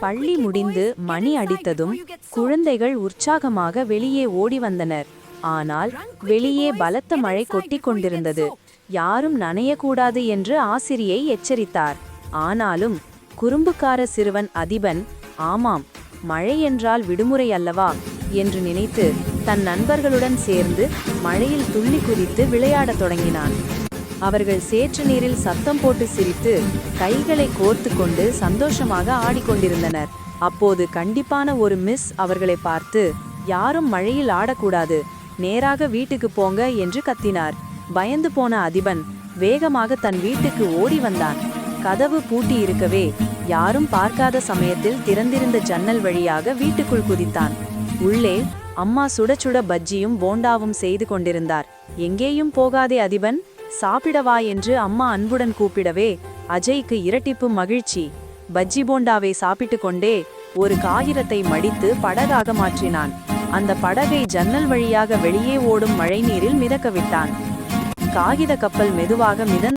பள்ளி முடிந்து மணி அடித்ததும் குழந்தைகள் உற்சாகமாக வெளியே ஓடி வந்தனர். ஆனால் வெளியே பலத்த மழை கொட்டி கொண்டிருந்தது. யாரும் நனையக்கூடாது என்று ஆசிரியை எச்சரித்தார். ஆனாலும் குறும்புக்கார சிறுவன் அதிபன் ஆமாம் மழை என்றால் விடுமுறை அல்லவா? என்று நினைத்து தன் நண்பர்களுடன் சேர்ந்து மழையில் துள்ளி குதித்து விளையாடத் தொடங்கினான். அவர்கள் சேற்று நீரில் சத்தம் போட்டு சிரித்து கைகளை கோர்த்து கொண்டு சந்தோஷமாக ஆடிக்கொண்டிருந்தனர். அப்போது கண்டிப்பான ஒரு மிஸ் அவர்களை பார்த்து யாரும் மழையில் ஆடக்கூடாது. நேராக வீட்டுக்கு போங்க என்று கத்தினார். பயந்து போன அதிபன் வேகமாக தன் வீட்டுக்கு ஓடி வந்தான். கதவு பூட்டி இருக்கவே யாரும் பார்க்காத சமயத்தில் திறந்திருந்த ஜன்னல் வழியாக வீட்டுக்குள் குதித்தான். உள்ளே அம்மா சுட சுட பஜ்ஜியும் போண்டாவும் செய்து கொண்டிருந்தார். எங்கேயும் போகாதே அதிபன். சாப்பிடவா என்று அம்மா அன்புடன் கூப்பிடவே அஜய்க்கு இரட்டிப்பு மகிழ்ச்சி. பஜ்ஜி போண்டாவை சாப்பிட்டு கொண்டே ஒரு காகிதத்தை மடித்து படகாக மாற்றினான். அந்த படகை ஜன்னல் வழியாக வெளியே ஓடும் மழைநீரில் மிதக்க விட்டான். காகித கப்பல் மெதுவாக மிதந்த